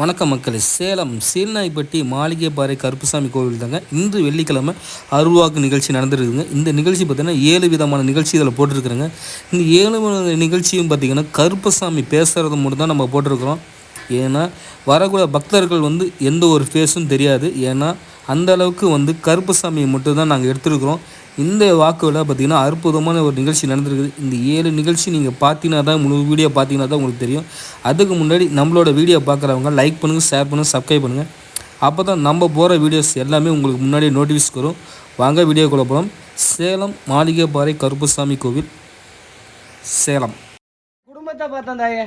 வணக்கம் மக்களே. சேலம் சீல்நாய்ப்பட்டி மாளிகைப்பாறை கருப்புசாமி கோவில் தாங்க. இன்று வெள்ளிக்கிழமை அருள்வாக்கு நிகழ்ச்சி நடந்துருக்குங்க இந்த நிகழ்ச்சி பார்த்தீங்கன்னா ஏழு விதமான நிகழ்ச்சி இதில் போட்டிருக்கிறேங்க. இந்த ஏழு விதமான நிகழ்ச்சியும் பார்த்தீங்கன்னா கருப்பசாமி பேசுகிறது மட்டும் தான் நம்ம போட்டிருக்கிறோம். ஏன்னா வரக்கூடிய பக்தர்கள் வந்து எந்த ஒரு ஃபேஸும் தெரியாது. ஏன்னா அந்த அளவுக்கு வந்து கருப்பசாமியை மட்டும் தான் நாங்கள் எடுத்துருக்குறோம். இந்த வாக்குவில் பார்த்தீங்கன்னா அற்புதமான ஒரு நிகழ்ச்சி நடந்திருக்குது. இந்த ஏழு நிகழ்ச்சி நீங்கள் பார்த்தீங்கன்னா தான் முழு வீடியோ பார்த்தீங்கன்னா தான் உங்களுக்கு தெரியும். அதுக்கு முன்னாடி நம்மளோட வீடியோ பார்க்குறவங்க லைக் பண்ணுங்கள் ஷேர் பண்ணுங்கள் சப்ஸ்கிரைப் பண்ணுங்கள் அப்போ தான் நம்ம போகிற வீடியோஸ் எல்லாமே உங்களுக்கு முன்னாடி நோட்டிஃபிஸ் வரும். வாங்க வீடியோ போகலாம் சேலம் மாளிகைப்பாறை கருப்புசாமி கோவில். சேலம். குடும்பத்தை பார்த்தேன் தாயே.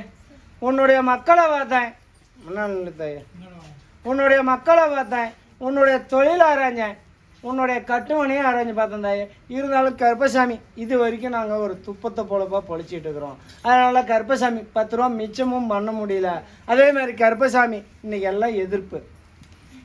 உன்னுடைய மக்களை பார்த்தேன். முன்னாள் தாயே? உன்னுடைய மக்களை பார்த்தேன். உன்னுடைய தொழில் ஆராய்ஞ்சேன் உன்னுடைய கட்டுமனையும் ஆராய்ஞ்சு பார்த்தேன் தாயே. இருந்தாலும் கருப்பசாமி இது வரைக்கும் நாங்கள் ஒரு துப்பத்தை பொழப்பாக பொழிச்சிட்டு இருக்கிறோம். அதனால் கருப்பசாமி பத்து ரூபா மிச்சமும் பண்ண முடியல. அதே மாதிரி கருப்பசாமி இன்றைக்கி எல்லாம் எதிர்ப்பு.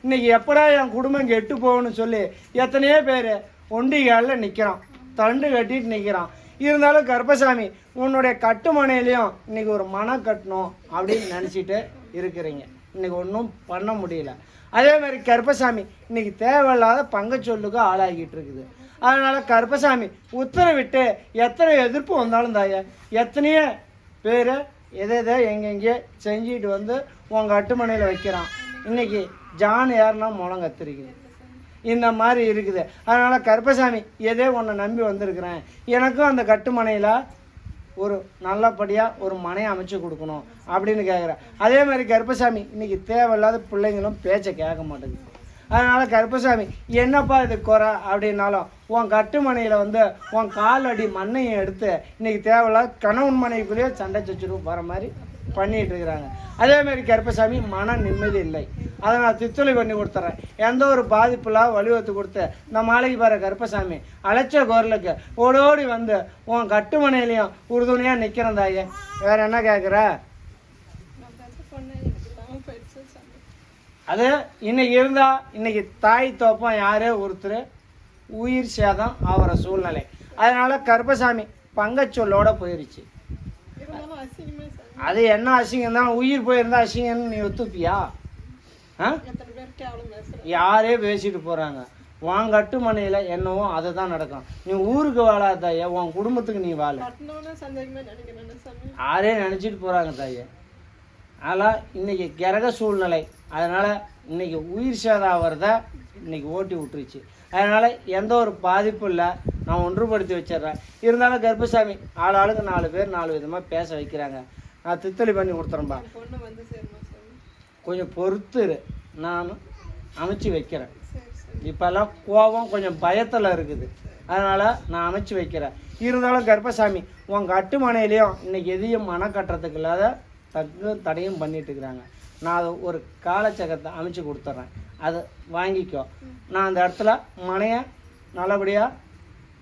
இன்றைக்கி எப்படா என் குடும்பம் கெட்டு போகணும்னு சொல்லி எத்தனையோ பேர் ஒண்டிகாலில் நிற்கிறான் தண்டு கட்டிட்டு நிற்கிறான் இருந்தாலும் கருப்பசாமி உன்னுடைய கட்டுமனையிலையும் இன்னைக்கு ஒரு மனம் கட்டணும் அப்படின்னு நினச்சிட்டு இருக்கிறீங்க. இன்னைக்கு ஒன்றும் பண்ண முடியல. அதே மாதிரி கருப்பசாமி இன்னைக்கு தேவையில்லாத பங்கச்சொல்லுக்கு ஆளாகிட்டு இருக்குது. அதனால் கருப்பசாமி உத்தரவிட்டு எத்தனை எதிர்ப்பு வந்தாலும் தாய எத்தனையோ பேர் எதை எதை எங்கெங்கே செஞ்சுட்டு வந்து உங்கள் அட்டுமனையில் வைக்கிறான். இன்னைக்கு ஜான் யாருன்னா முளம் கத்திரிக்குது. இந்த மாதிரி இருக்குது. அதனால் கருப்பசாமி எதே உன்னை நம்பி வந்திருக்கிறேன். எனக்கும் அந்த கட்டுமனையில் ஒரு நல்லபடியாக ஒரு மனையை அமைச்சு கொடுக்கணும் அப்படின்னு கேட்குறேன் அதே மாதிரி கருப்பசாமி இன்றைக்கி தேவையில்லாத பிள்ளைங்களும் பேச்சை கேட்க மாட்டேங்குது. அதனால் கருப்பசாமி என்னப்பா இது குறை? அப்படின்னாலும் உன் கட்டுமனையில் வந்து உன் கால் அடி மண்ணையும் எடுத்து இன்றைக்கி தேவையில்லாத கணவன் மனைவிக்குள்ளேயே சண்டை சச்சுரும் வர மாதிரி பண்ணிகிட்டு இருக்கிறாங்க அதேமாரி கருப்பசாமி மன நிம்மதி இல்லை. அதை நான் தித்துளை பண்ணி கொடுத்துட்றேன் எந்த ஒரு பாதிப்புலாம் வழிவகுத்து கொடுத்து இந்த மாளிகை பாரு கருப்பசாமி அழைச்ச குரலுக்கு ஓடோடி வந்து உன் கட்டுமனையிலையும் உறுதுணையாக நிற்கிறேன் தாயே. வேற என்ன கேட்குற அது இன்னைக்கு இருந்தால் இன்னைக்கு தாய் தோப்பம் யாரே? ஒருத்தர் உயிர் சேதம் ஆகிற சூழ்நிலை. அதனால் கருப்பசாமி பங்கச்சொல்லோட போயிடுச்சு அது என்ன அசிங்கம் தான் உயிர் போயிருந்தா அசிங்கம்னு நீ ஒத்துப்பியா? ஆ? யாரே பேசிட்டு போறாங்க. உன் கட்டுமனையில் என்னவோ அதை தான் நடக்கும். நீ ஊருக்கு வாழாத தாயே. உன் குடும்பத்துக்கு நீ வாழ. யாரே நினச்சிட்டு போகிறாங்க தாயே. அதனால் இன்னைக்கு கிரக சூழ்நிலை. அதனால் இன்னைக்கு உயிர் சேதம் ஆகிறத இன்னைக்கு ஓட்டி விட்டுருச்சு. அதனால் எந்த ஒரு பாதிப்பும் இல்லை. நான் ஒன்றுபடுத்தி வச்சிடுறேன். இருந்தாலும் கர்ப்பசாமி ஆள் ஆளுக்கு நாலு பேர் நாலு விதமாக பேச வைக்கிறாங்க. நான் தித்தளி பண்ணி கொடுத்துறேன்பா. கொஞ்சம் பொறுத்து இரு. நான் அமைச்சு வைக்கிறேன். இப்போல்லாம் கோபம் கொஞ்சம் பயத்தில் இருக்குது. அதனால் நான் அமைச்சு வைக்கிறேன். இருந்தாலும் கர்ப்பசாமி உன் கட்டுமனையிலையும் இன்னைக்கு எதையும் மன கட்டுறதுக்கு இல்லாத தக்கு தடையும் பண்ணிட்டு இருக்கிறாங்க. நான் அதை ஒரு காலச்சக்கரத்தை அமைச்சு கொடுத்துட்றேன் அதை வாங்கிக்கோ. நான் அந்த இடத்துல மனையை நல்லபடியாக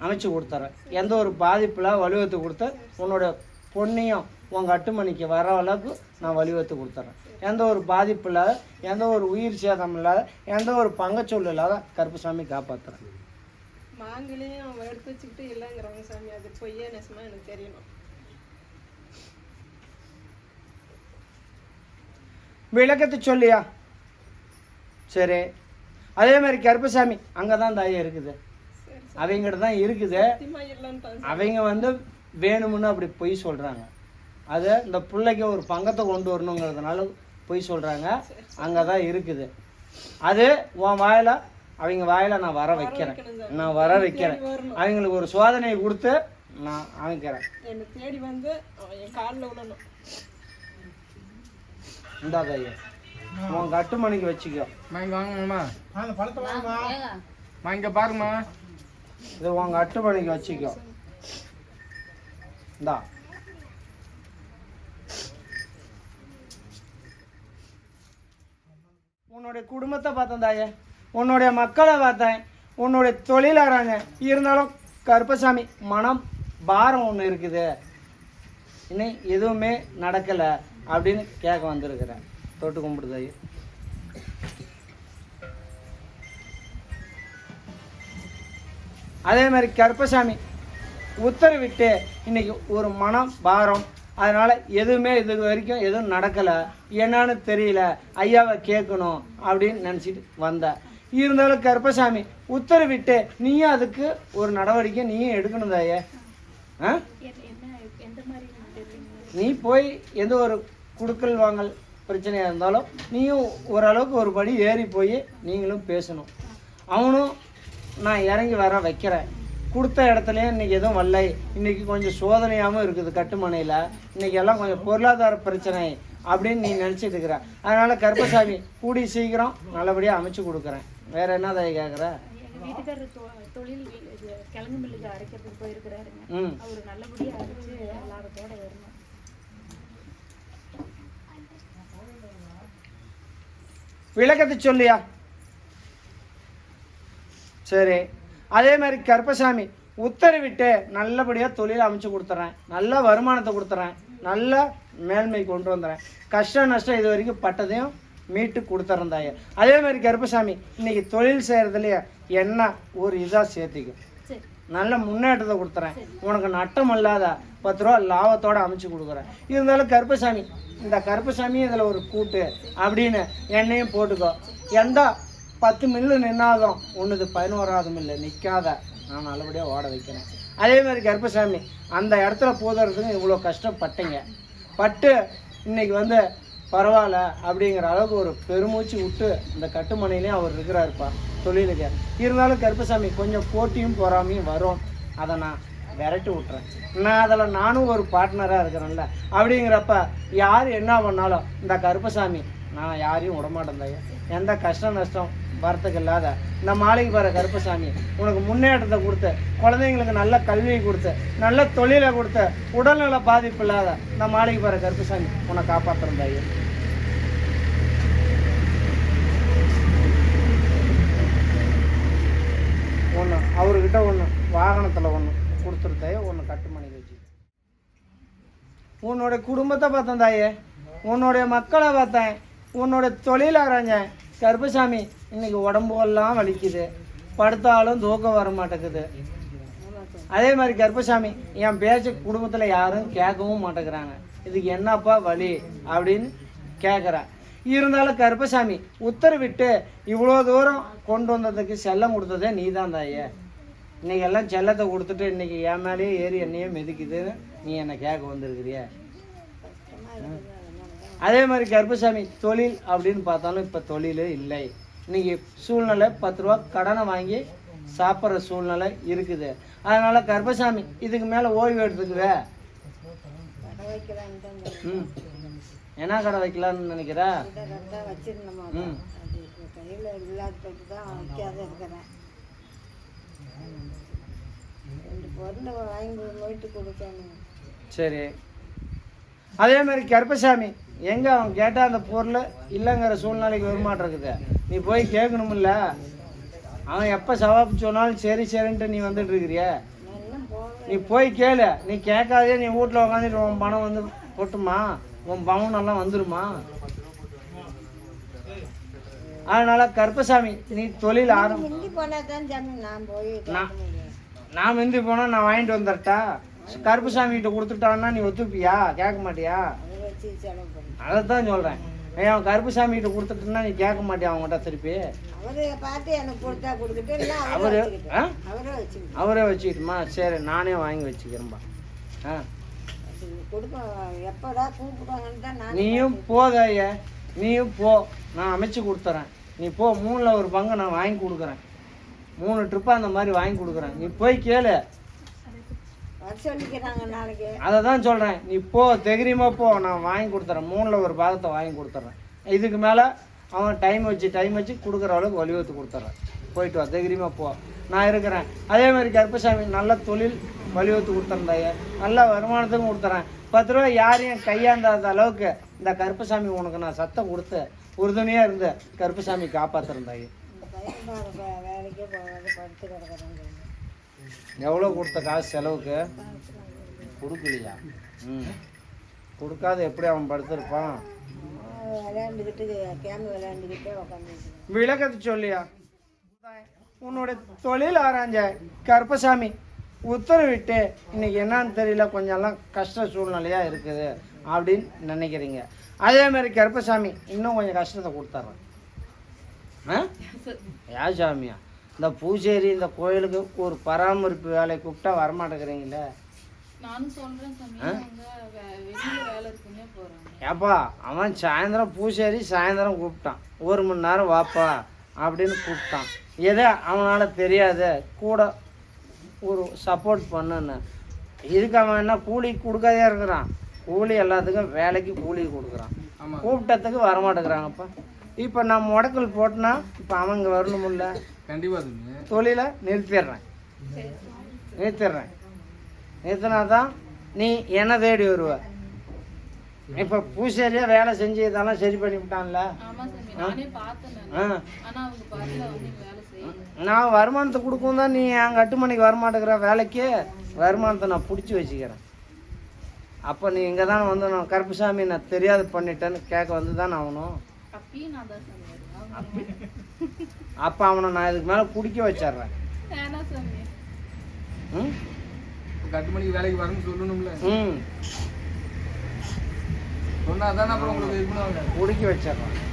அமைச்சு கொடுத்துட்றேன் எந்த ஒரு பாதிப்பில் வலுவத்து கொடுத்து உன்னோட பொண்ணையும் உன் கட்டுமணிக்கு வர அளவுக்கு நான் வழிவகுத்து கொடுத்துட்றேன் எந்த ஒரு பாதிப்பு இல்லாத எந்த ஒரு உயிர் சேதம் இல்லாத எந்த ஒரு பங்கச்சொல் இல்லாத கருப்புசாமி காப்பாற்றுறேன் மாங்கலையும் எடுத்து வச்சுக்கிட்டு இல்லைங்கிறவங்க சாமி அது பொய்யே நெசமா எனக்கு தெரியணும். விளக்கத்தை சொல்லியா? சரி. அதே மாதிரி கருப்பசாமி அங்கே தான் தாயே இருக்குது. சரி அவங்ககிட்ட தான் இருக்குது அவங்க வந்து வேணும்னு அப்படி பொய் சொல்கிறாங்க அது இந்த பிள்ளைக்கு ஒரு பங்கத்தை கொண்டு வரணுங்கிறதுனால பொய் சொல்கிறாங்க அங்கே தான் இருக்குது. அது உன் வாயில் அவங்க வாயில் நான் வர வைக்கிறேன். நான் வர வைக்கிறேன். அவங்களுக்கு ஒரு சோதனையை கொடுத்து நான் அமைக்கிறேன். என்னை தேடி வந்து காலில் விழணும். இந்தா தையா உன் கட்டுமணிக்கு வச்சுக்கோ. வாங்க வாங்கம்மா. மா இங்க பாருங்கம்மா இது உன் கட்டுமணிக்கு வச்சுக்கோ. இந்தா. உன்னுடைய குடும்பத்தை பார்த்தேன் தாயே. உன்னுடைய மக்களை பார்த்தேன். உன்னுடைய தொழிலாராங்க இருந்தாலும் கருப்பசாமி மனம் பாரம் ஒன்று இருக்குது. இன்னும் எதுவுமே நடக்கலை அப்படின்னு கேட்க வந்திருக்கிறேன். தொட்டு கும்பிடு தாயே. அதே மாதிரி கருப்பசாமி உத்தரவிட்டு இன்னைக்கு ஒரு மனம் பாரம் அதனால் எதுவுமே இது வரைக்கும் எதுவும் நடக்கலை. என்னன்னு தெரியல. ஐயாவை கேட்கணும் அப்படின்னு நினச்சிட்டு வந்தேன் இருந்தாலும் கருப்பசாமி உத்தரவிட்டு நீயும் அதுக்கு ஒரு நடவடிக்கை நீயும் எடுக்கணும் தாயே. ஆ? நீ போய் எந்த ஒரு குடுக்கல் வாங்கல் பிரச்சனையாக இருந்தாலும் நீயும் ஓரளவுக்கு ஒரு படி ஏறி போய் நீங்களும் பேசணும். அவனும் நான் இறங்கி வர வைக்கிறேன். கொடுத்த இடத்துலையும் இன்றைக்கி எதுவும் வரலை. இன்றைக்கி கொஞ்சம் சோதனையாகவும் இருக்குது கட்டுமனையில். இன்றைக்கி எல்லாம் கொஞ்சம் பொருளாதார பிரச்சனை அப்படின்னு நீ நினச்சிட்டு இருக்கிற. அதனால் கருப்பசாமி கூடி சீக்கிரம் நல்லபடியாக அமைச்சு கொடுக்குறேன். வேறு என்ன அதை கேட்குற தொழில் இது கிழங்கு மில்லுக்கு அரைக்கிறதுக்கு போயிருக்கிறாருங்க. ம். அவர் நல்லபடியா அரைச்சு லாபத்தோட வரணும் விளக்கத்தை சொல்லியா? சரி. அதே மாதிரி கருப்பசாமி உத்தரவிட்டு நல்லபடியாக தொழில் அமைச்சு கொடுத்துறேன். நல்ல வருமானத்தை கொடுத்துறேன். நல்ல மேன்மை கொண்டு வந்துடுறேன் கஷ்டம் நஷ்டம் இது வரைக்கும் பட்டதையும் மீட்டு கொடுத்துறேன் தாயே அதே மாதிரி கருப்பசாமி இன்னைக்கு தொழில் செய்கிறதுலையே என்ன ஒரு இதாக சேர்த்திக்கும் சரி. நல்ல முன்னேற்றத்தை கொடுத்துறேன். உனக்கு நட்டம் இல்லாத பத்து ரூபா லாபத்தோட அமைச்சு கொடுக்குறேன். இருந்தாலும் கருப்பசாமி இந்த கருப்பசாமி இதில் ஒரு கூட்டு அப்படின்னு என்னையும் போட்டுக்கோ. எந்த பத்து மில்லு நின்னாலும் ஒன்றுது பதினோராவது மில்லு நிற்காத நான் நல்லபடியாக ஓட வைக்கிறேன். அதே மாதிரி கருப்பசாமி அந்த இடத்துல போதுறதுக்கு இவ்வளோ கஷ்டப்பட்டீங்க. பட்டு இன்னைக்கு வந்து பரவாயில்ல அப்படிங்கிற அளவுக்கு ஒரு பெருமூச்சு விட்டு இந்த கட்டுமனையிலே அவர் இருக்கிறாருப்பா தொழிலுக்கு. இருந்தாலும் கருப்பசாமி கொஞ்சம் போட்டியும் பொறாமையும் வரும். அதை நான் விரட்டி விட்டுறேன். நான் அதில் நானும் ஒரு பார்ட்னராக இருக்கிறேன்ல. அப்படிங்கிறப்ப யார் என்ன பண்ணாலும் இந்த கருப்பசாமி நான் யாரையும் விடமாட்டேன் தாயா. எந்த கஷ்ட நஷ்டம் வரத்துக்கு இல்லாத இந்த மாளிகை பாரு கருப்பசாமி உனக்கு முன்னேற்றத்தை கொடுத்து குழந்தைங்களுக்கு நல்ல கல்வியை கொடுத்து நல்ல தொழிலை கொடுத்து உடல்நல பாதிப்பு இல்லாத இந்த மாளிகை பாரு கருப்பசாமி உன்னை காப்பாற்றுறேன் தாயா ஒன்று அவர்கிட்ட ஒன்று வாகனத்தில் ஒன்று கொடுத்துருந்தாயே ஒன்று கட்டுமணி வச்சு. உன்னுடைய குடும்பத்தை பார்த்தேன் தாயே உன்னுடைய மக்களை பார்த்தேன் உன்னுடைய தொழில் அரைஞ்சேன் கருப்பசாமி இன்னைக்கு உடம்பெல்லாம் வலிக்குது. படுத்தாலும் தூக்கம் வர மாட்டேங்குது. அதே மாதிரி கருப்பசாமி என் பேச்ச குடும்பத்தில் யாரும் கேட்கவும் மாட்டேங்கிறாங்க. இதுக்கு என்னப்பா வழி அப்படின்னு கேட்குறேன் இருந்தாலும் கருப்பசாமி உத்தரவிட்டு இவ்வளோ தூரம் கொண்டு வந்ததுக்கு செல்லம் கொடுத்ததே நீ தான் தாயே. இன்னைக்கு எல்லாம் செல்லத்தை கொடுத்துட்டு இன்னைக்கு என் மேலேயே ஏறி என்னையே மிதிக்குது நீ என்னை கேட்க வந்திருக்கிறிய. அதே மாதிரி கருப்பசாமி தொழில் அப்படின்னு பார்த்தாலும் இப்போ தொழில் இல்லை. இன்றைக்கி சூழ்நிலை பத்து ரூபா கடனை வாங்கி சாப்பிட்ற சூழ்நிலை இருக்குது. அதனால் கர்ப்பசாமி இதுக்கு மேலே ஓய்வு எடுத்துக்குவே ம். என்ன கடை வைக்கலான்னு நினைக்கிறா? ம். சரி. அதே மாதிரி கர்ப்பசாமி எங்க அவன் கேட்டா அந்த பொருள் இல்லைங்கிற சூழ்நிலைக்கு வருமாட்டம் இருக்குது நீ போய் கேட்கணுமில்ல? அவன் எப்போ சவாப்பு சொன்னாலும் சரி சரின்ட்டு நீ வந்துட்டு இருக்கிறிய நீ போய் கேளு. நீ கேட்காதே நீ வீட்டில் உட்காந்துட்டு உன் பணம் வந்து கொட்டுமா? உன் பணம் எல்லாம் வந்துருமா? அதனால கருப்பசாமி நீ தொழில் ஆரம் நான் நான் மிந்தி போனால் நான் வாங்கிட்டு வந்துட்டா? கருப்புசாமி கிட்ட கொடுத்துட்டான்னா நீ ஒத்துப்பியா? கேட்க மாட்டியா? அதை தான் சொல்கிறேன் ஏன் கருப்புசாமி கிட்ட கொடுத்துட்டேன்னா நீ கேட்க மாட்டியா அவங்ககிட்ட திருப்பி? அவரு ஆ? அவரே வச்சுக்கிட்டுமா? சரி நானே வாங்கி வச்சுக்கிறேன்பா. ஆ. நீயும் போதைய நீயும் போ. நான் அமைச்சு கொடுத்துறேன். நீ போ மூணில் ஒரு பங்கு நான் வாங்கி கொடுக்குறேன். மூணு ட்ரிப்பாக அந்த மாதிரி வாங்கி கொடுக்குறேன். நீ போய் கேளு. அதை தான் சொல்கிறேன் நீ போ தைரியமாக போ. நான் வாங்கி கொடுத்துறேன். மூணில் ஒரு பாகத்தை வாங்கி கொடுத்துட்றேன் இதுக்கு மேலே அவன் டைம் வச்சு டைம் வச்சு கொடுக்குற அளவுக்கு வலியுறுத்து கொடுத்துட்றேன் போயிட்டு வா தைரியமாக போ. நான் இருக்கிறேன். அதே மாதிரி கருப்பசாமி நல்ல தொழில் வலியுறுத்து கொடுத்துருந்தாய நல்ல வருமானத்துக்கும் கொடுத்துறேன். பத்து ரூபா யாரையும் கையாண்டாத அளவுக்கு இந்த கருப்பசாமி உனக்கு நான் சத்தம் கொடுத்து உறுதுணையாக இருந்து கருப்பசாமி காப்பாற்றிருந்தாங்க எவ்வளோ கொடுத்த காசு செலவுக்கு? கொடுக்கலையா? ம். கொடுக்காத எப்படி அவன் படுத்திருப்பான்? விளக்கத்தை சொல்லியா? உன்னோட தொழில் ஆராய்ஞ்ச கருப்பசாமி உத்தரவிட்டு இன்னைக்கு என்னன்னு தெரியல கொஞ்சம்லாம் கஷ்ட சூழ்நிலையாக இருக்குது அப்படின்னு நினைக்கிறீங்க. அதே மாதிரி கருப்பசாமி இன்னும் கொஞ்சம் கஷ்டத்தை கொடுத்துட்றேன் ஆ? யா சாமியா? இந்த பூஜேரி இந்த கோயிலுக்கு ஒரு பராமரிப்பு வேலையை கூப்பிட்டா வரமாட்டேங்கிறீங்களே? ஏப்பா அவன் சாயந்தரம் பூசேரி சாயந்தரம் கூப்பிட்டான். ஒரு மணி நேரம் வாப்பா அப்படின்னு கூப்பிட்டான். எதோ அவனால் தெரியாத. கூட ஒரு சப்போர்ட் பண்ணுன்னு. இதுக்கு அவன் என்ன கூலி கொடுக்காதே இருக்கிறான். கூலி எல்லாத்துக்கும் வேலைக்கு கூலி கொடுக்குறான். கூப்பிட்டதுக்கு வரமாட்டேங்கிறாங்கப்பா. இப்போ நான் முடக்கல் போட்டேன்னா இப்போ அவங்க வரணுமில்ல. கண்டிப்பாக தொழிலை நிறுத்திடுறேன் நிறுத்திடுறேன் நிறுத்தினா தான் நீ என்ன தேடி வருவ. இப்போ பூசேரியா வேலை செஞ்சு இதெல்லாம் சரி பண்ணி விட்டான்ல. ஆமா சாமி நானே பார்த்தேன் நான். ஆ ஆனா அவங்க வரல வந்து வேலை செய்யல. நான் வருமானத்தை கொடுக்கும் தான் நீ அங்கே எட்டு மணிக்கு வரமாட்டேங்கிற வேலைக்கு வருமானத்தை நான் பிடிச்சி வச்சுக்கிறேன். அப்போ நீ இங்கே தானே வந்து நான் கருப்புசாமி நான் தெரியாது பண்ணிட்டேன்னு கேட்க வந்து தானே ஆகணும் அப்பயும். அப்போ அவனை நான் இதுக்கு மேலே பிடிக்க வச்சிட்றேன். ம்? மணிக்கு வேலைக்கு வரணும்னு சொல்லணும்ல. ம். சொன்னா தானே அப்புறம் உங்களுக்கு இது பண்ணுவாங்க. பிடிக்க வச்சிட்றேன்.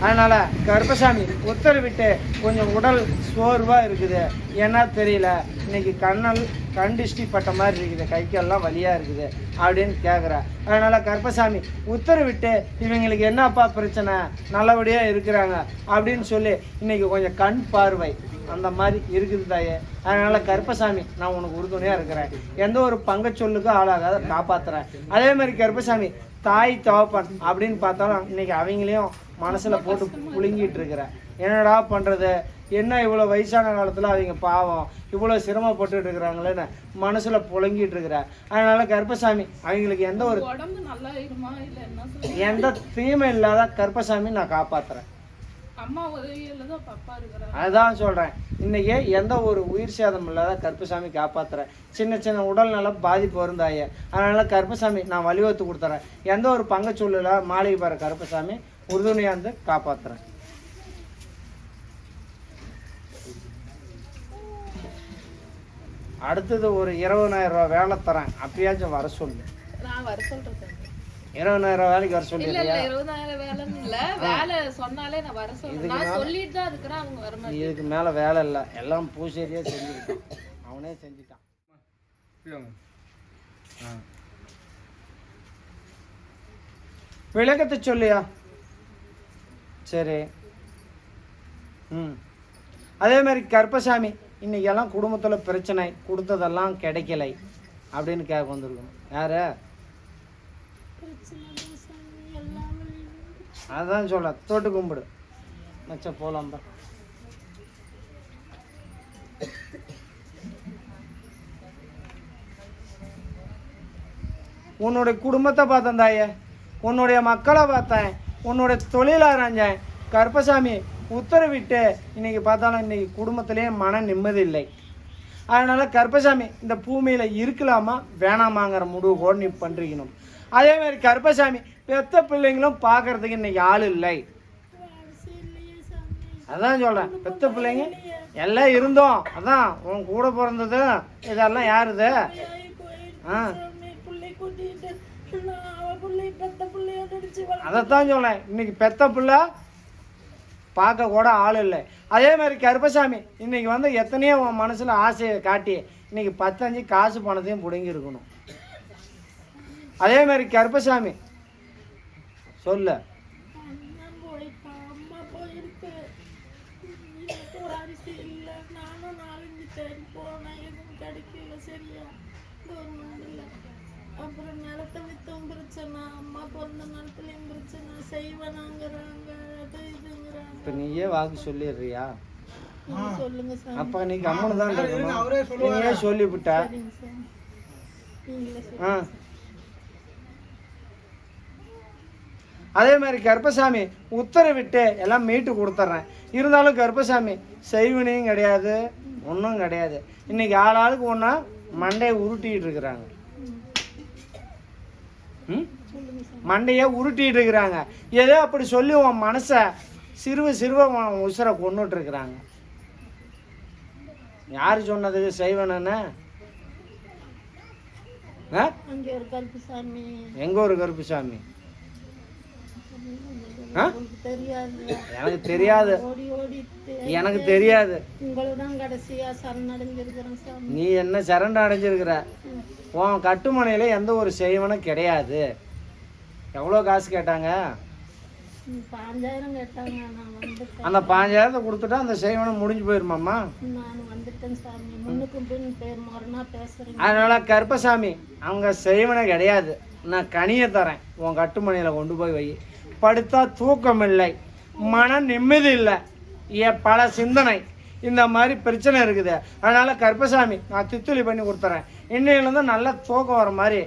அதனால் கருப்பசாமி உத்தரவிட்டு கொஞ்சம் உடல் சோர்வாக இருக்குது. ஏன்னா தெரியல. இன்னைக்கு கண்ணல் கண் பட்ட மாதிரி இருக்குது. கைக்கெல்லாம் வலியாக இருக்குது. அப்படின்னு கேட்குற அதனால் கருப்பசாமி உத்தரவிட்டு இவங்களுக்கு என்னப்பா பிரச்சனை? நல்லபடியாக இருக்கிறாங்க அப்படின்னு சொல்லி இன்னைக்கு கொஞ்சம் கண் பார்வை அந்த மாதிரி இருக்குது தாயே. அதனால் கருப்பசாமி நான் உனக்கு உறுதுணையாக இருக்கிறேன். எந்த ஒரு பங்கச்சொல்லுக்கும் ஆளாகாத காப்பாற்றுறேன் அதே மாதிரி கருப்பசாமி தாய் தவப்பன் அப்படின்னு பார்த்தாலும் இன்றைக்கி அவங்களையும் மனசில் போட்டு புழுங்கிட்டு இருக்கிறேன். என்னடா பண்ணுறது என்ன இவ்வளோ வயசான காலத்தில் அவங்க பாவம்? இவ்வளோ சிரமப்பட்டுட்டு இருக்கிறாங்களேன்னு மனசில் புழங்கிட்டு இருக்கிறேன் அதனால கருப்பசாமி அவங்களுக்கு எந்த ஒரு எந்த தீமை இல்லாத கருப்பசாமி நான் காப்பாற்றுறேன் அதுதான் சொல்கிறேன் இன்றைக்கி எந்த ஒரு உயிர் சேதம் இல்லாத கருப்பசாமி காப்பாற்றுறேன் சின்ன சின்ன உடல்நலம் பாதிப்பு வருந்தாய. அதனால் கருப்பசாமி நான் வழிவகுத்து கொடுத்துறேன். எந்த ஒரு பங்கச்சூழல மாளிகை பாரு கருப்பசாமி உறுதுணையாக இருந்து காப்பாற்றுறேன் அடுத்தது ஒரு இருபதாயிரம் ரூபா வேலை தரேன். அப்பயாச்சும் வர சொல்லு. நான் வர சொல்றேன் இருபதாயிரம் ரூபா வேலைக்கு வர இல்ல சொல்லிடுறியா இல்ல இருபதாயிரம் வேலைன்னு இல்ல. வேலை சொன்னாலே நான் வர சொல்றேன். நான் சொல்லிட்டு தான் இருக்கிறேன் அவங்க வர மாட்டேன் இதுக்கு மேலே வேலை இல்லை. எல்லாம் பூசேரியாக செஞ்சுக்கிட்டான். அவனே செஞ்சுட்டான். விளக்கத்தை சொல்லியா? சரி. ம். அதே மாதிரி கருப்பசாமி. இன்னைக்கெல்லாம் குடும்பத்தில் பிரச்சனை கொடுத்ததெல்லாம் கிடைக்கலை அப்படின்னு கேட்க வந்திருக்கணும். யாரு? அதான் சொல்ல தொட்டு கும்பிடு. மச்சம் போலாம்பா உன்னுடைய குடும்பத்தை பார்த்தேன் தாயே உன்னுடைய மக்களை பார்த்தேன் உன்னுடைய தொழில் ஆராய்ஞ்சேன் கருப்பசாமி உத்தரவிட்டு இன்னைக்கு பார்த்தாலும் இன்னைக்கு குடும்பத்திலேயே மன நிம்மதி இல்லை அதனால கருப்பசாமி இந்த பூமியில் இருக்கலாமா வேணாமாங்கிற முடிவு கூட நீ அதே மாதிரி கருப்பசாமி பெத்த பிள்ளைங்களும் பார்க்கறதுக்கு இன்னைக்கு ஆள் இல்லை. அதான் சொல்கிறேன் பெத்த பிள்ளைங்க எல்லாம் இருந்தோம். அதான் உன் கூட பிறந்தது இதெல்லாம் யாருது ஆ? அதைத்தான் சொல்லேன் இன்னைக்கு பெத்த பிள்ளை பார்க்க கூட ஆள் இல்லை. அதே மாதிரி கருப்பசாமி இன்றைக்கி வந்து எத்தனையோ உன் மனசில் ஆசையை காட்டி இன்னைக்கு பத்தஞ்சு காசு பணத்தையும் பிடுங்கி இருக்கணும். அதே மாதிரி கருப்பசாமி சொல்லு. அப்புறம் நிலத்தை வித்தும் பிரச்சனை அம்மா பிறந்த நிலத்துலயும் பிரச்சனை செய்வனாங்கிறாங்க அது இதுங்கிறாங்க. இப்போ நீயே வாக்கு சொல்லிடுறியா? சொல்லுங்க சார் அப்போ நீ தான் இருக்கணும் நீயே சொல்லிவிட்ட? சரிங்க சார் நீங்களே சொல்லுங்க ஆ அதே மாதிரி கருப்பசாமி உத்தரவிட்டு எல்லாம் மீட்டு கொடுத்துட்றேன். இருந்தாலும் கருப்பசாமி செய்வினையும் கிடையாது ஒன்றும் கிடையாது. இன்னைக்கு ஆளாளுக்கு ஒன்றா மண்டையை உருட்டிட்டு இருக்கிறாங்க. மண்டையை உருட்டிட்டு இருக்கிறாங்க. ஏதோ அப்படி சொல்லி உன் மனசை சிறுவ சிறுவ உசுரை கொண்டுட்டு இருக்கிறாங்க. யார் சொன்னது? செய்வனன்னு எங்க ஒரு கருப்புசாமி எனக்கு தெரியாது. எனக்கு தெரியாது. நீ என்ன சரண்டை அடைஞ்சிருக்கிற. உன் கட்டுமனையில் எந்த ஒரு செய்வனும் கிடையாது. எவ்வளோ காசு கேட்டாங்க? அந்த பாஞ்சாயிரத்தை கொடுத்துட்டா அந்த செய்வனம் முடிஞ்சு போயிருமாம்மா? அதனால கருப்பசாமி அவங்க செய்வனை கிடையாது. நான் கனியை தரேன். உன் கட்டுமனையில் கொண்டு போய் வை. படுத்தா தூக்கம் இல்லை மன நிம்மதி இல்லை. ஏ பல சிந்தனை. இந்த மாதிரி பிரச்சனை இருக்குது. அதனால் கர்ப்பசாமி நான் தித்துளி பண்ணி கொடுத்துறேன். இன்னையிலேருந்து நல்லா தூக்கம் வர மாதிரி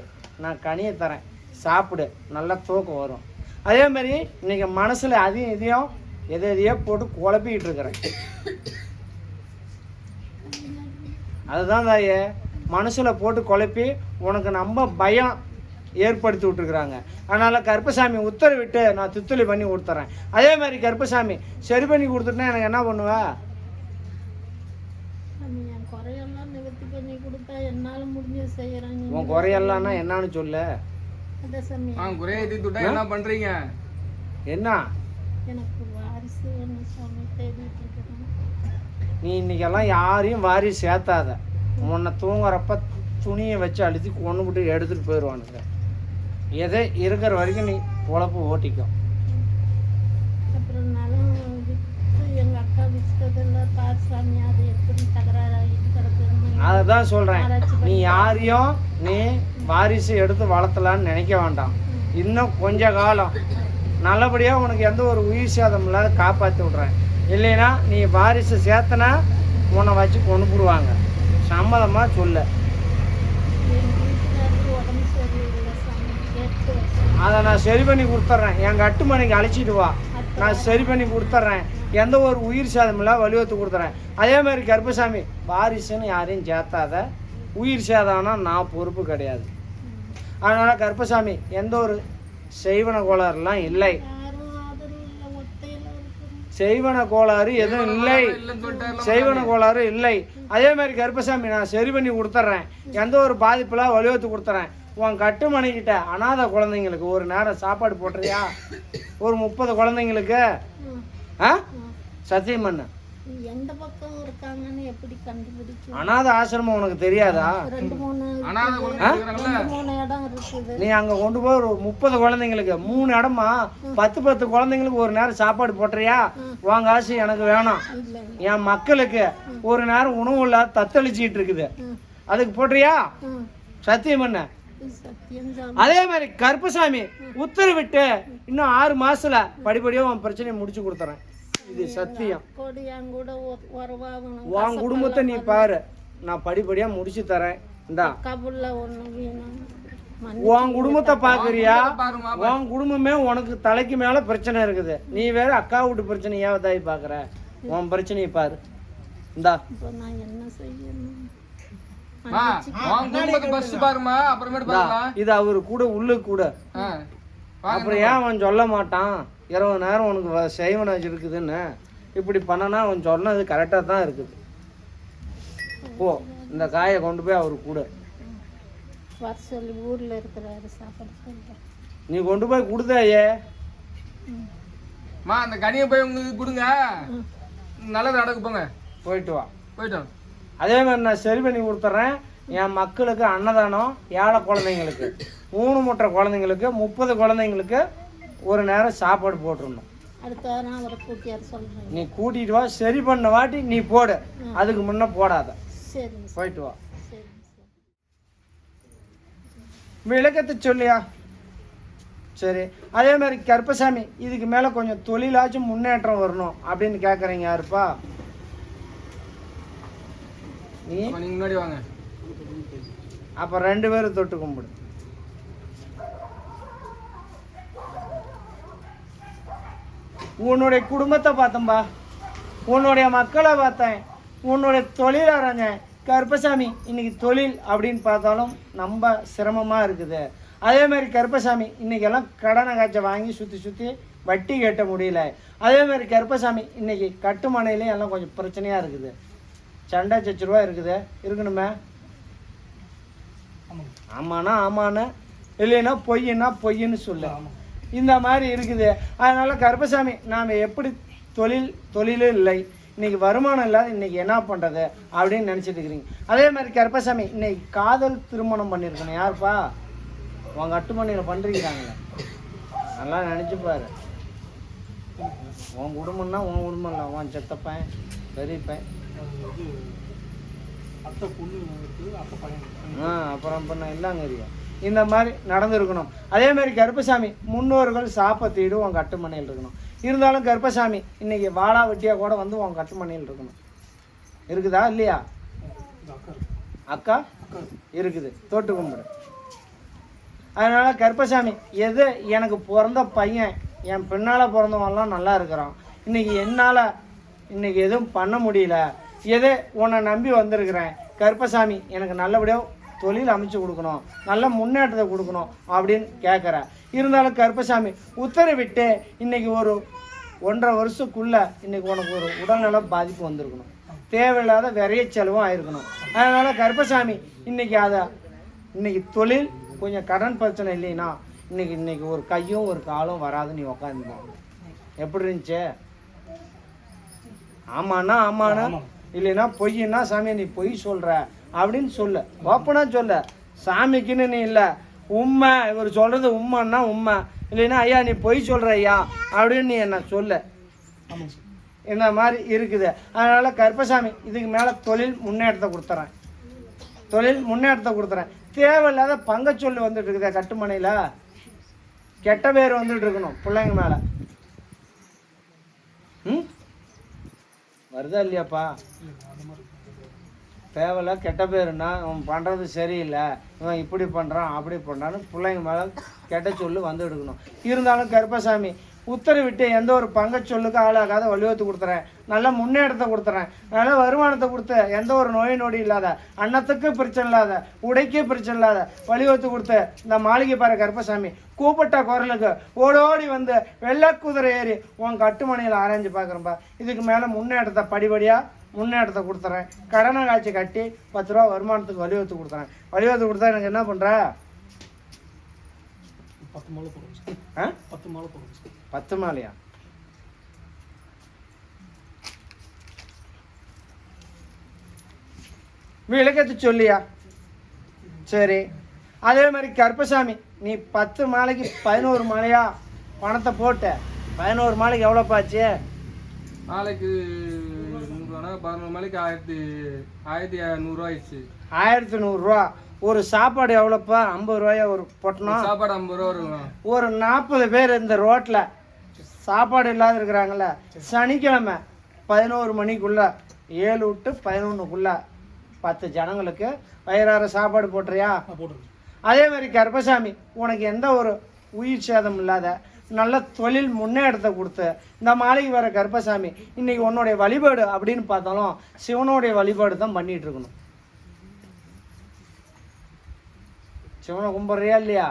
நான் கனியை தரேன். சாப்பிடு நல்ல தூக்கம் வரும். அதே மாதிரி இன்றைக்கி மனசில் அதையும் இதையும் எதை எதையோ போட்டு குழப்பிக்கிட்டு இருக்கிறேன். அதுதான் தாயே மனசில் போட்டு குழப்பி உனக்கு நம்ம பயம். ஏற்படுத்தி விட்டுருக்குறாங்க. அதனால் கருப்பசாமி உத்தரவிட்டு நான் துத்துளி பண்ணி கொடுத்துட்றேன் அதே மாதிரி கருப்பசாமி சரி பண்ணி கொடுத்துட்டா எனக்கு என்ன பண்ணுவ? சாமி என் குறையெல்லாம் நிவர்த்தி பண்ணி கொடுத்தா என்னால் முடிஞ்ச செய்கிறேன் நீ உன் குறையெல்லாம்னா என்னன்னு சொல்லு. அத சாமி ஆ குறைய தீத்துட்டா என்ன? பண்றீங்க? என்ன? நீ இன்னைக்கெல்லாம் யாரையும் வாரி சேர்த்தாத. உன்னை தூங்குறப்ப துணியை வச்சு அழுத்தி கொண்டு விட்டு எடுத்துகிட்டு போயிடுவானுங்க. எதை இருக்கிற வரைக்கும் நீ பொழப்பு ஓட்டிக்கும். அப்புறம் நிலம் விற்று எங்கள் அக்கா விற்றதில்ல பார் சாமி அது எப்படி தகராறாகிட்டு கிடக்குதுன்னு அதை தான் சொல்கிறேன் நீ யாரையும் நீ வாரிசு எடுத்து வளர்த்தலான்னு நினைக்க வேண்டாம். இன்னும் கொஞ்ச காலம். நல்லபடியாக உனக்கு எந்த ஒரு உயிர் சேதம் இல்லாத காப்பாற்றி விட்றேன். இல்லைன்னா நீ வாரிசு சேர்த்தனா உன்னை வச்சு கொண்டு போடுவாங்க. சம்மதமாக சொல்ல எங்கள் வீட்டுக்காருக்கு உடம்பு சரியில்லை சாமி எட்டு வருஷம் அதை நான் சரி பண்ணி கொடுத்துட்றேன். என் கட்டுமனைக்கு அழைச்சிட்டு வா. நான் சரி பண்ணி கொடுத்துட்றேன். எந்த ஒரு உயிர் சேதம் இல்லை வலியுறுத்து கொடுத்துறேன் அதே மாதிரி கருப்பசாமி வாரிசுன்னு யாரையும் சேர்த்தாத. உயிர் சேதம்னா நான் பொறுப்பு கிடையாது. அதனால் கருப்பசாமி எந்த ஒரு செய்வன கோளாறுலாம் இல்லை. செய்வன கோளாறு எதுவும் இல்லை. செய்வன கோளாறு இல்லை. அதே மாதிரி கருப்பசாமி நான் சரி பண்ணி கொடுத்துட்றேன். எந்த ஒரு பாதிப்புலாம் வலியுறுத்து கொடுத்துறேன் உன் கட்டுமனைக்கிட்ட அனாதை குழந்தைங்களுக்கு ஒரு நேரம் சாப்பாடு போட்டுறியா ஒரு முப்பது குழந்தைங்களுக்கு? ஆ. சத்தியம் பண்ணு எந்த பக்கம் இருக்காங்கன்னு எப்படி கண்டுபிடிக்கும்? அனாதை ஆசிரமம் உனக்கு தெரியாதா? ரெண்டு மூணு அனாதை குழந்தை இருக்கிறாங்கல்ல. ரெண்டு மூணு இடம் இருக்குது. நீ அங்கே கொண்டு போய் ஒரு முப்பது குழந்தைங்களுக்கு மூணு இடமா? பத்து பத்து குழந்தைங்களுக்கு ஒரு நேரம் சாப்பாடு போட்டுறியா உன் காசு எனக்கு வேணும். என் மக்களுக்கு ஒரு நேரம் உணவு இல்லாத தத்தளிச்சிட்டு இருக்குது. அதுக்கு போட்டுறியா சத்தியம் பண்ண அதே மாதிரி கருப்பசாமி உத்தரவிட்டு இன்னும் ஆறு மாசத்துல படிப்படியாக உன் பிரச்சனையை முடிச்சு கொடுத்துறேன். இது சத்தியம். உன் குடும்பத்தை நீ பாரு. நான் படிப்படியா முடிச்சு தரேன். இந்தா. உன் குடும்பத்தை பாக்குறியா? உன் குடும்பமே உனக்கு தலைக்கு மேல பிரச்சனை இருக்குது. நீ வேற அக்கா வீட்டு பிரச்சனை ஏவதாய் பாக்குற. உன் பிரச்சனையை பாரு. இந்தா. இப்போ நான் என்ன செய்யணும்? ஃபர்ஸ்ட் பாருமா அப்புறமேட்டு பார்க்கலாம் இது அவரு கூட உள்ளு கூட. ஆ அப்புறம் ஏன் அவன் சொல்ல மாட்டான்? இருபது நேரம் உனக்கு வ- செய்வன இருக்குதுன்னு. இப்படி பண்ணனா அவன் சொன்னது கரெக்டாக தான் இருக்குது. போ இந்த காயை கொண்டு போய் அவரு கூட. வர சொல்லி ஊர்ல இருக்கிறாரு சாப்பாடு நீ கொண்டு போய் கொடுத்தாயே. மா அந்த கனியை போய் உங்களுக்கு கொடுங்க. நல்லது நடக்கு போங்க. போயிட்டு வா. போயிட்டோம் அதே மாதிரி நான் சரி பண்ணி கொடுத்துட்றேன். என் மக்களுக்கு அன்னதானம் ஏழை குழந்தைங்களுக்கு. மூணு முட்டை குழந்தைங்களுக்கு முப்பது குழந்தைங்களுக்கு ஒரு நேரம் சாப்பாடு போட்டுருணும் நீ கூட்டிட்டு வா சரி பண்ண வாட்டி நீ போடு. அதுக்கு முன்ன போடாத. போயிட்டு வா. விளக்கத்தை சொல்லியா? சரி. அதே மாதிரி கருப்பசாமி இதுக்கு மேலே கொஞ்சம் தொழிலாச்சும் முன்னேற்றம் வரணும் அப்படின்னு கேட்குறீங்க யாருப்பா? நீ? முன்னாடி வாங்க. அப்போ ரெண்டு பேரும் தொட்டு கும்பிடு. உன்னுடைய குடும்பத்தை பார்த்தேன்பா. உன்னுடைய மக்களை பார்த்தேன். உன்னுடைய தொழில் அரைஞ்சேன் கருப்பசாமி இன்னைக்கு தொழில் அப்படின்னு பார்த்தாலும் ரொம்ப சிரமமாக இருக்குது. அதே மாதிரி கருப்பசாமி இன்னைக்கெல்லாம் கடனை காய்ச்ச வாங்கி சுற்றி சுற்றி வட்டி கட்ட முடியல. அதே மாதிரி கருப்பசாமி இன்னைக்கு கட்டுமனையிலையும் எல்லாம் கொஞ்சம் பிரச்சனையாக இருக்குது. சண்டை சச்சுருவா இருக்குது. இருக்கணுமே. ஆமாண்ணா ஆமாண்ணா. இல்லைன்னா பொய்னா பொய்ன்னு சொல்லு. இந்த மாதிரி இருக்குது. அதனால் கருப்பசாமி நாம் எப்படி தொழில் தொழிலும் இல்லை. இன்னைக்கு வருமானம் இல்லாத இன்னைக்கு என்ன பண்ணுறது அப்படின்னு நினச்சிட்டு இருக்கிறீங்க. அதே மாதிரி கருப்பசாமி இன்னைக்கு காதல் திருமணம் பண்ணியிருக்கணும் யாருப்பா? உங்கள் அட்டுமணியில் பண்ணுறீங்கிறாங்களே நல்லா நினச்சி பாரு. உன் குடும்பம்னா உன் குடும்பம் இல்லை உன் செத்தப்பன் பெரியப்பன் ஆ அப்புறம் பண்ண இல்லைங்கறியா இந்த மாதிரி நடந்திருக்கணும். அதே மாதிரி கருப்பசாமி முன்னோர்கள் சாப்பத்தீடு உன் கட்டுமனையில் இருக்கணும். இருந்தாலும் கருப்பசாமி இன்னைக்கு வாழா வெட்டியா கூட வந்து உன் கட்டுமனையில் இருக்கணும். இருக்குதா இல்லையா? அக்கா? இருக்குது. தோட்டு கும்பிடு. அதனால கருப்பசாமி எது எனக்கு பிறந்த பையன் என் பின்னால் பிறந்தவன்லாம் நல்லா இருக்கிறான். இன்னைக்கு என்னால் இன்னைக்கு எதுவும் பண்ண முடியல. எதே உன்னை நம்பி வந்திருக்கிறேன்? கருப்பசாமி எனக்கு நல்லபடியாக தொழில் அமைச்சு கொடுக்கணும். நல்ல முன்னேற்றத்தை கொடுக்கணும் அப்படின்னு கேட்குற இருந்தாலும் கருப்பசாமி உத்தரவிட்டு இன்னைக்கு ஒரு ஒன்றரை வருஷத்துக்குள்ள இன்னைக்கு உனக்கு ஒரு உடல்நல பாதிப்பு வந்திருக்கணும். தேவையில்லாத விரைய செலவும் ஆயிருக்கணும். அதனால் கருப்பசாமி இன்னைக்கு அதை இன்னைக்கு தொழில் கொஞ்சம் கடன் பிரச்சனை இல்லைன்னா இன்னைக்கு இன்னைக்கு ஒரு கையும் ஒரு காலும் வராது நீ உக்காந்துருந்த எப்படி இருந்துச்சு? ஆமாண்ணா ஆமாண்ணா. இல்லைன்னா பொய்னா சாமி நீ பொய் சொல்கிற அப்படின்னு சொல்லு. ஓப்பனாக சொல்ல. சாமிக்குன்னு நீ இல்லை. உண்மை இவர் சொல்கிறது உண்மைன்னா உண்மை இல்லைன்னா ஐயா நீ பொய் சொல்கிற ஐயா அப்படின்னு நீ என்ன சொல்லு. இந்த மாதிரி இருக்குது. அதனால் கருப்பசாமி இதுக்கு மேலே தொழில் முன்னேற்றத்தை கொடுத்துறேன். தொழில் முன்னேற்றத்தை கொடுத்துறேன். தேவையில்லாத பங்கச்சொல் வந்துட்டு இருக்குதே கட்டுமனையில். கெட்ட பேர் வந்துட்டு இருக்கணும் பிள்ளைங்க மேலே. ம்? வருதா இல்லையாப்பா? தேவையில்ல கெட்ட பேருன்னா அவன் பண்ணுறது சரியில்லை. இவன் இப்படி பண்ணுறான் அப்படி பண்ணுறான்னு பிள்ளைங்க மேலே கெட்ட சொல்லு வந்து எடுக்கணும். இருந்தாலும் கருப்பசாமி உத்தரவிட்டு எந்த ஒரு பங்கச்சொல்லுக்கு ஆளாகாத வழிவகுத்து கொடுத்துறேன். நல்ல முன்னேற்றத்தை கொடுத்துறேன். நல்ல வருமானத்தை கொடுத்து எந்த ஒரு நோய் நொடி இல்லாத அன்னத்துக்கு பிரச்சனை இல்லாத உடைக்கு பிரச்சனை இல்லாத வழிவகுத்து கொடுத்து இந்த மாளிகை பாரு கருப்பசாமி கூப்பிட்ட குரலுக்கு ஓடோடி வந்து வெள்ளை குதிரை ஏறி உன் கட்டுமனையில் ஆராய்ஞ்சு பார்க்குறேன்பா. இதுக்கு மேலே முன்னேற்றத்தை படிப்படியாக முன்னேற்றத்தை கொடுத்துறேன். கடனை காய்ச்சி கட்டி பத்து ரூபா வருமானத்துக்கு வழிவகுத்து கொடுத்துறேன். வழிவகுத்து கொடுத்தா எனக்கு என்ன பண்ணுற ஆ? பத்து மாலையா? விளக்கத்து சொல்லியா? சரி. அதே மாதிரி கருப்பசாமி நீ பத்து மாலைக்கு பதினோரு மாலையா பணத்தை போட்ட? பதினோரு மாலைக்கு எவ்வளோப்பா ஆச்சு? நாளைக்கு நூறுரூவானா பதினோரு மணிக்கு ஆயிரத்தி ஆயிரத்தி நூறுரூவா ஆயிடுச்சு. ஆயிரத்தி நூறுரூவா ஒரு சாப்பாடு எவ்வளோப்பா ஐம்பது ரூபாயா ஒரு பொட்டணம்? சாப்பாடு ஐம்பது ரூபா இருக்கும் ஒரு நாற்பது பேர் இந்த ரோட்டில் சாப்பாடு இல்லாத இருக்கிறாங்கள சனிக்கிழமை பதினோரு மணிக்குள்ள ஏழு விட்டு பதினொன்றுக்குள்ள பத்து ஜனங்களுக்கு வயிறார சாப்பாடு போட்டுறியா? அதே மாதிரி கருப்பசாமி உனக்கு எந்த ஒரு உயிர் சேதம் இல்லாத நல்ல தொழில் முன்னேற்றத்தை கொடுத்து இந்த மாளிகை வர கருப்பசாமி இன்னைக்கு உன்னுடைய வழிபாடு அப்படின்னு பார்த்தாலும் சிவனுடைய வழிபாடு தான் பண்ணிட்டு இருக்கணும். சிவனை கும்பிட்றியா இல்லையா?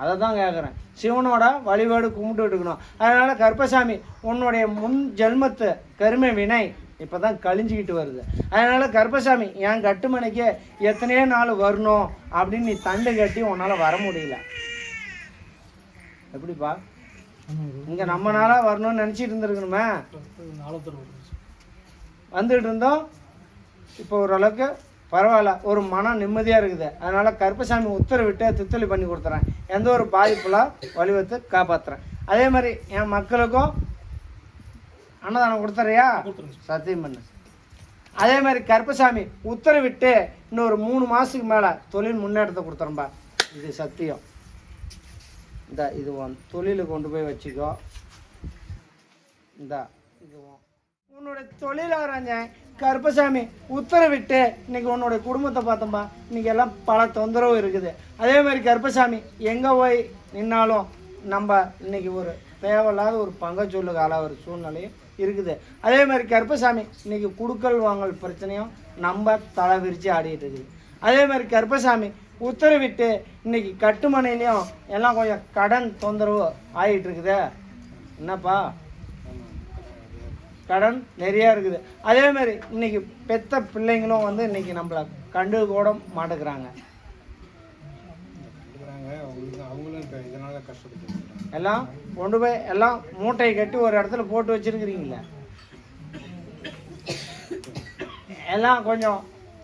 அதை தான் கேட்குறேன் சிவனோட வழிபாடு கும்பிட்டு இருக்கணும் அதனால கருப்பசாமி உன்னுடைய முன் ஜென்மத்து கருமை வினை இப்போ தான் கழிஞ்சிக்கிட்டு வருது. அதனால கருப்பசாமி என் கட்டுமனைக்கு எத்தனையோ நாள் வரணும் அப்படின்னு நீ தண்டு கட்டி உன்னால் வர முடியல. எப்படிப்பா? இங்கே நம்ம நாளாக வரணும்னு நினச்சிட்டு இருந்திருக்கணுமே. வந்துட்டு இருந்தோம். இப்போ ஓரளவுக்கு பரவாயில்ல ஒரு மனம் நிம்மதியாக இருக்குது. அதனால் கருப்பசாமி உத்தரவிட்டு தித்தலி பண்ணி கொடுத்துறேன். எந்த ஒரு பாதிப்புலாம் வழிவத்து காப்பாற்றுறேன் அதே மாதிரி என் மக்களுக்கும் அன்னதானம் கொடுத்துறியா? சத்தியம் பண்ணு. அதே மாதிரி கருப்பசாமி உத்தரவிட்டு இன்னொரு மூணு மாதத்துக்கு மேலே தொழில் முன்னேற்றத்தை கொடுத்துறேன்பா இது சத்தியம். இந்த இது தொழிலை கொண்டு போய் வச்சுக்கோ. இந்த இது உன் உன்னோட தொழிலாராஞ்ச கருப்பசாமி உத்தரவிட்டு இன்னைக்கு உன்னோட குடும்பத்தை பார்த்தோம்பா இன்னைக்கு எல்லாம் பல தொந்தரவு இருக்குது. அதே மாதிரி கருப்பசாமி எங்கே போய் நின்னாலும் நம்ம இன்னைக்கு ஒரு தேவையில்லாத ஒரு பங்கச்சொல்லுக்கு ஆளாக ஒரு சூழ்நிலையும் இருக்குது. அதே மாதிரி கருப்பசாமி இன்னைக்கு குடுக்கல் வாங்கல் பிரச்சனையும் நம்ம தலை விரித்து ஆடிட்டு இருக்குது. அதே மாதிரி கருப்பசாமி உத்தரவிட்டு இன்னைக்கு கட்டுமனையிலையும் எல்லாம் கொஞ்சம் கடன் தொந்தரவு ஆகிட்டு இருக்குது. என்னப்பா? கடன் நிறையா இருக்குது. அதே மாதிரி இன்னைக்கு பெத்த பிள்ளைங்களும் வந்து இன்னைக்கு நம்மளை கண்டு கூட கஷ்டப்பட்டு எல்லாம் கொண்டு போய் எல்லாம் மூட்டையை கட்டி ஒரு இடத்துல போட்டு வச்சிருக்கிறீங்களே எல்லாம் கொஞ்சம்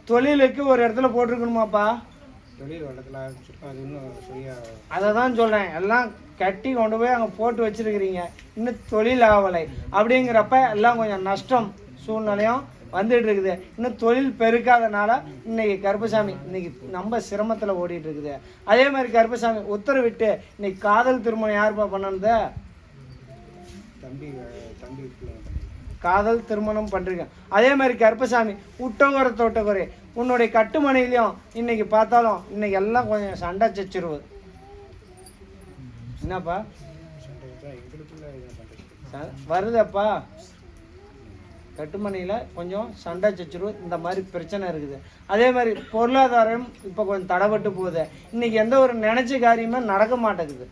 தொழிலுக்கு ஒரு இடத்துல போட்டிருக்கணுமாப்பா? வளத்தில் ஆரம்பிச்சிருக்கோம் அது இன்னும் சரியாக அதை தான் சொல்கிறேன் எல்லாம் கட்டி கொண்டு போய் அங்கே போட்டு வச்சிருக்கிறீங்க. இன்னும் தொழில் ஆகலை. அப்படிங்கிறப்ப எல்லாம் கொஞ்சம் நஷ்டம் சூழ்நிலையும் வந்துட்டு இருக்குது. இன்னும் தொழில் பெருக்காதனால இன்னைக்கு கருப்பசாமி இன்னைக்கு நம்ம சிரமத்தில் ஓடிட்டு இருக்குது. அதே மாதிரி கருப்பசாமி உத்தரவிட்டு இன்னைக்கு காதல் திருமணம் யாருப்பா பண்ணது தம்பி தம்பி காதல் திருமணம் பண்ணுறீங்க அதே மாதிரி கருப்பசாமி உட்டகுறை தோட்டகுறை உன்னுடைய கட்டுமனையிலையும் இன்னைக்கு பார்த்தாலும் இன்னைக்கு எல்லாம் கொஞ்சம் சண்டை சச்சிருவது என்னப்பா? வருதப்பா. கட்டுமனையில் கொஞ்சம் சண்டை சச்சுருவு இந்த மாதிரி பிரச்சனை இருக்குது. அதே மாதிரி பொருளாதாரம் இப்போ கொஞ்சம் தடைப்பட்டு போகுது. இன்னைக்கு எந்த ஒரு நினைச்ச காரியமே நடக்க மாட்டேங்குது.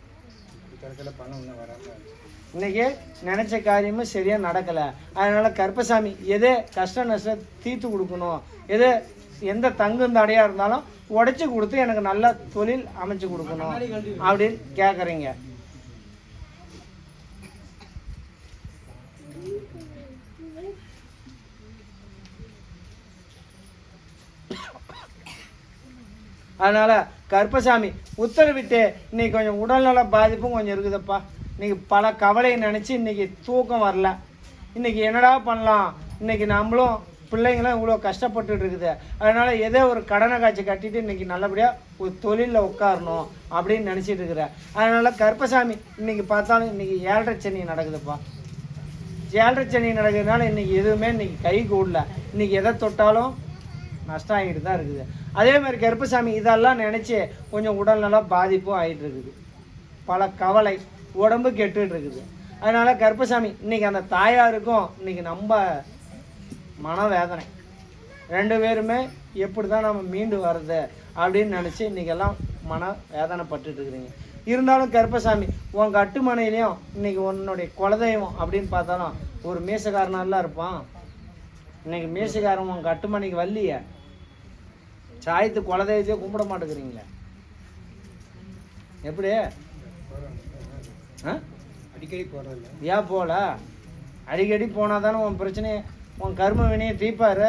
இன்னைக்கு நினைச்ச காரியமும் சரியாக நடக்கலை. அதனால கருப்பசாமி எதே கஷ்ட நஷ்டம் தீர்த்து கொடுக்கணும். எது எந்த தங்கும் தடையாக இருந்தாலும் உடச்சி கொடுத்து எனக்கு நல்ல தொழில் அமைச்சு கொடுக்கணும் அப்படின்னு கேட்குறீங்க அதனால் கருப்பசாமி உத்தரவிட்டு இன்றைக்கி கொஞ்சம் உடல்நல பாதிப்பும் கொஞ்சம் இருக்குதுப்பா. இன்றைக்கி பல கவலையை நினச்சி இன்றைக்கி தூக்கம் வரல. இன்னைக்கு என்னடா பண்ணலாம்? இன்னைக்கு நம்மளும் பிள்ளைங்களாம் இவ்வளோ கஷ்டப்பட்டுட்டு இருக்குது அதனால் ஏதோ ஒரு கடனை காட்சி கட்டிட்டு இன்றைக்கி நல்லபடியாக ஒரு தொழிலில் உட்காரணும் அப்படின்னு நினச்சிட்டு இருக்கிறேன் அதனால் கருப்பசாமி இன்றைக்கி பார்த்தாலும் இன்றைக்கி ஏழரை சனி நடக்குதுப்பா. ஏழரை சனி நடக்கிறதுனால இன்னைக்கு எதுவுமே இன்றைக்கி கை கூடல. இன்னைக்கு எதை தொட்டாலும் நஷ்டம் ஆகிட்டு தான் இருக்குது. அதே மாதிரி கருப்பசாமி இதெல்லாம் நினச்சி கொஞ்சம் உடல்நலம் பாதிப்பும் ஆகிட்டு இருக்குது பல கவலை உடம்பு கெட்டுட்டு இருக்குது அதனால கருப்பசாமி இன்றைக்கி அந்த தாயாருக்கும் இன்றைக்கி நம்ம மனவேதனை. ரெண்டு பேருமே எப்படி தான் நம்ம மீண்டு வர்றது அப்படின்னு நினச்சி இன்னைக்கெல்லாம் மன வேதனைப்பட்டுட்டு இருக்கிறீங்க இருந்தாலும் கருப்பசாமி உன் கட்டுமனையிலையும் இன்னைக்கு உன்னுடைய குலதெய்வம் அப்படின்னு பார்த்தாலும் ஒரு மீசக்காரனாலாம் இருப்பான். இன்னைக்கு மீசக்காரன் உன் கட்டுமனைக்கு வரலையே. சாயத்து குலதெய்வத்தையே கும்பிட மாட்டேங்கிறீங்களே. எப்படி? அடிக்கடி போகிறதில்ல ஏன் போகல அடிக்கடி போனால் தானே உன் பிரச்சனையை. உன் கர்ம வினையை தீப்பார்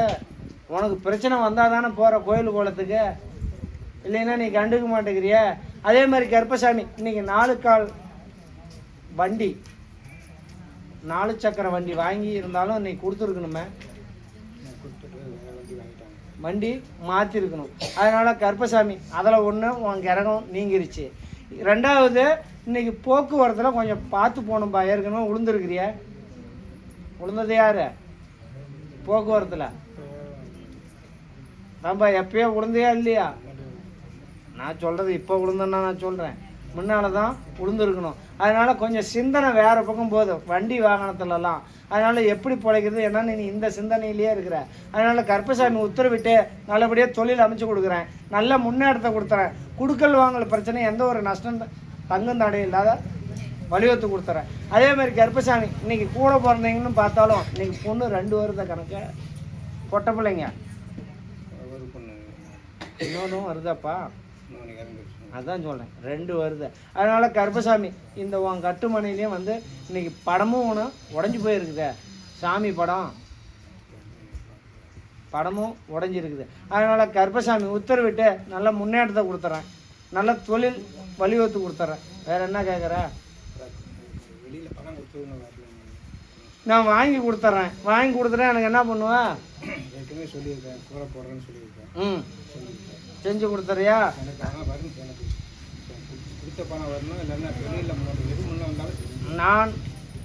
உனக்கு பிரச்சனை வந்தால் தானே போகிற கோயில் குளத்துக்கு இல்லைன்னா நீ கண்டுக்க மாட்டேங்கிறிய. அதே மாதிரி கருப்பசாமி இன்னைக்கு நாலு கால் வண்டி நாலு சக்கர வண்டி வாங்கி இருந்தாலும் இன்னைக்கு கொடுத்துருக்கணுமே. வண்டி மாற்றிருக்கணும் அதனால் கருப்பசாமி அதில் ஒன்று உன் கிரகம் நீங்கிருச்சு. ரெண்டாவது இன்னைக்கு போக்குவரத்தில் கொஞ்சம் பார்த்து போகணும்பா. ஏற்கனவே உளுந்துருக்கிறிய. உளுந்தது யாரு? போக்குவரத்தில். நம்ம எப்பயோ உளுந்தையா இல்லையா? நான் சொல்கிறது இப்போ உளுந்தன்னா நான் சொல்கிறேன் முன்னால் தான் உளுந்துருக்கணும். அதனால் கொஞ்சம் சிந்தனை வேறு பக்கம் போதும் வண்டி வாகனத்துலலாம். அதனால் எப்படி பிழைக்கிறது என்னன்னு நீ இந்த சிந்தனையிலேயே இருக்கிற. அதனால் கற்பசாமி உத்தரவிட்டு நல்லபடியாக தொழில் அமைச்சு கொடுக்குறேன். நல்ல முன்னேற்றத்தை கொடுத்துறேன். குடுக்கல் வாங்கல் பிரச்சனை எந்த ஒரு நஷ்டம் தங்கும் தடை இல்லாத வலியுறுத்து கொடுத்துறேன். அதே மாதிரி கருப்பசாமி இன்னைக்கு கூட பிறந்தீங்கன்னு பார்த்தாலும் இன்னைக்கு பொண்ணு ரெண்டு வருத கணக்கு பொட்டை பிள்ளைங்க. ஒரு பொண்ணு. இன்னொன்றும் வருதாப்பா? அதான் சொல்கிறேன் ரெண்டு வருது. அதனால கருப்பசாமி இந்த உன் கட்டுமனையிலையும் வந்து இன்னைக்கு படமும் ஒன்று உடஞ்சி போயிருக்குதே. சாமி படம். படமும் உடஞ்சிருக்குது. அதனால கருப்பசாமி உத்தரவிட்டு நல்ல முன்னேற்றத்தை கொடுத்துட்றேன் நல்ல தொழில் வலியுறுத்து கொடுத்துட்றேன் வேற என்ன கேட்குற வெளியில் பணம் கொடுத்தவங்க வரல நான் வாங்கி கொடுத்துட்றேன் வாங்கி கொடுத்துட்டேன் எனக்கு என்ன பண்ணுவேன் ஏற்கனவே சொல்லியிருக்கேன். கூட போடுறேன்னு சொல்லியிருக்கேன். ம். செஞ்சு கொடுத்துறியா? எனக்கு பணம் வரும் எனக்கு கொடுத்த பணம் வரணும் இல்லைன்னா வெளியில் முன்னாடி எது முன்னே வந்தாலும் சரி. நான்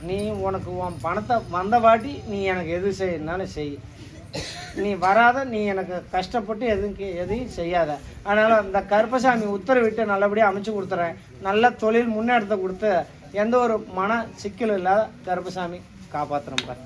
நீ உனக்கு உன் பணத்தை வந்த வாட்டி நீ எனக்கு எது செய்யணும்னாலும் செய். நீ வராத நீ எனக்கு கஷ்டப்பட்டு எதுவும் கே- எதையும் செய்யாத. அதனால் இந்த கருப்பசாமி உத்தரவிட்டு நல்லபடியாக அமைச்சு கொடுத்துறேன். நல்ல தொழில் முன்னேற்றத்தை கொடுத்து எந்த ஒரு மன சிக்கலும் இல்லாத கருப்பசாமி காப்பாற்றுறேன் பார்